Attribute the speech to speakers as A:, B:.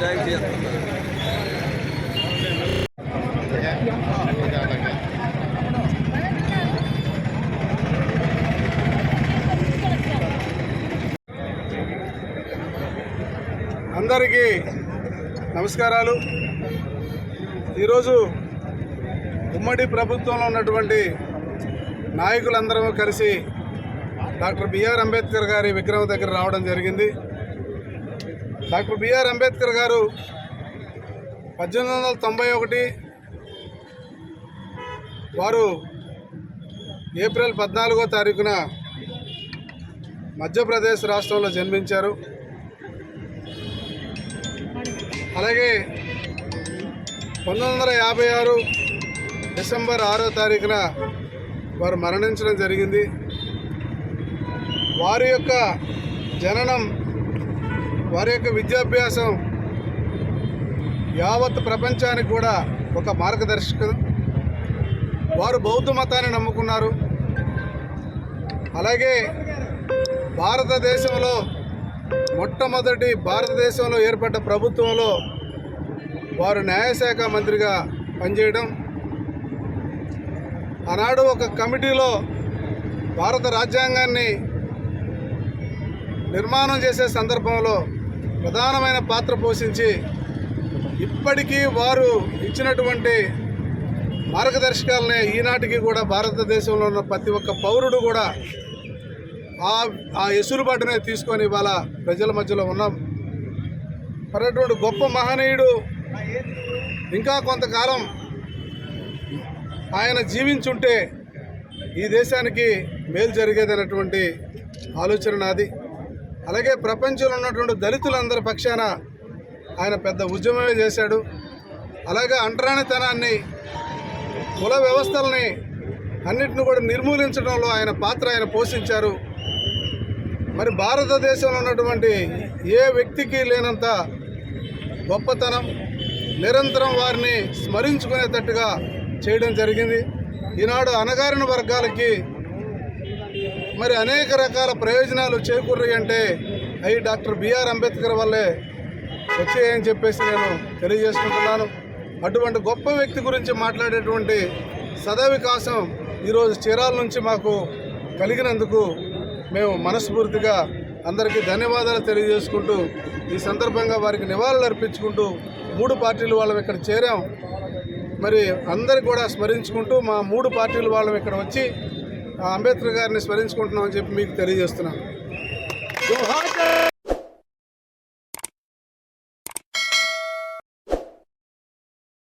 A: అందరికి అందరికీ నమస్కారాలు. ఈరోజు ఉమ్మడి ప్రభుత్వంలో ఉన్నటువంటి నాయకులందరం కలిసి డాక్టర్ బిఆర్ అంబేద్కర్ గారి విగ్రహం దగ్గర రావడం జరిగింది. డాక్టర్ బిఆర్ అంబేద్కర్ గారు పద్దెనిమిది వందల తొంభై ఒకటి వారు ఏప్రిల్ పద్నాలుగో తారీఖున మధ్యప్రదేశ్ రాష్ట్రంలో జన్మించారు. అలాగే పంతొమ్మిది వందల యాభై ఆరు డిసెంబర్ ఆరో తారీఖున వారు మరణించడం జరిగింది. వారి యొక్క జననం వారి యొక్క విద్యాభ్యాసం యావత్ ప్రపంచానికి కూడా ఒక మార్గదర్శకం. వారు బౌద్ధ మతాన్ని నమ్ముకున్నారు. అలాగే భారతదేశంలో మొట్టమొదటి భారతదేశంలో ఏర్పడ్డ ప్రభుత్వంలో వారు న్యాయశాఖ మంత్రిగా పనిచేయడం. ఆనాడు ఒక కమిటీలో భారత రాజ్యాంగాన్ని నిర్మాణం చేసే సందర్భంలో ప్రధానమైన పాత్ర పోషించి ఇప్పటికీ వారు ఇచ్చినటువంటి మార్గదర్శకాలనే ఈనాటికి కూడా భారతదేశంలో ఉన్న ప్రతి ఒక్క పౌరుడు కూడా ఆ ఆ ఎసులుబాటునే తీసుకొని ఇవాళ ప్రజల మధ్యలో ఉన్నాం. మరి అటువంటి గొప్ప మహనీయుడు ఇంకా కొంతకాలం ఆయన జీవించుంటే ఈ దేశానికి మేలు జరిగేదనేటువంటి ఆలోచన నాది. అలాగే ప్రపంచంలో ఉన్నటువంటి దళితులందరి పక్షాన ఆయన పెద్ద ఉద్యమమే చేశాడు. అలాగే అంటరానితనాన్ని కుల వ్యవస్థల్ని అన్నిటిని కూడా నిర్మూలించడంలో ఆయన పాత్ర ఆయన పోషించారు. మరి భారతదేశంలో ఉన్నటువంటి ఏ వ్యక్తికి లేనంత గొప్పతనం నిరంతరం వారిని స్మరించుకునేటట్టుగా చేయడం జరిగింది. ఈనాడు అణగారిన వర్గాలకి మరి అనేక రకాల ప్రయోజనాలు చేకూర్రి అంటే అవి డాక్టర్ బిఆర్ అంబేద్కర్ వల్లే వచ్చాయని చెప్పేసి నేను తెలియజేసుకుంటున్నాను. అటువంటి గొప్ప వ్యక్తి గురించి మాట్లాడేటువంటి సదవికాసం ఈరోజు చీరాల నుంచి మాకు కలిగినందుకు మేము మనస్ఫూర్తిగా అందరికీ ధన్యవాదాలు తెలియజేసుకుంటూ ఈ సందర్భంగా వారికి నివాళులు అర్పించుకుంటూ మూడు పార్టీలు వాళ్ళం ఇక్కడ చేరాం. మరి అందరు కూడా స్మరించుకుంటూ మా మూడు పార్టీలు వాళ్ళం ఇక్కడ వచ్చి అంబేద్కర్ గారిని స్మరించుకుంటున్నామని చెప్పి మీకు తెలియజేస్తున్నాం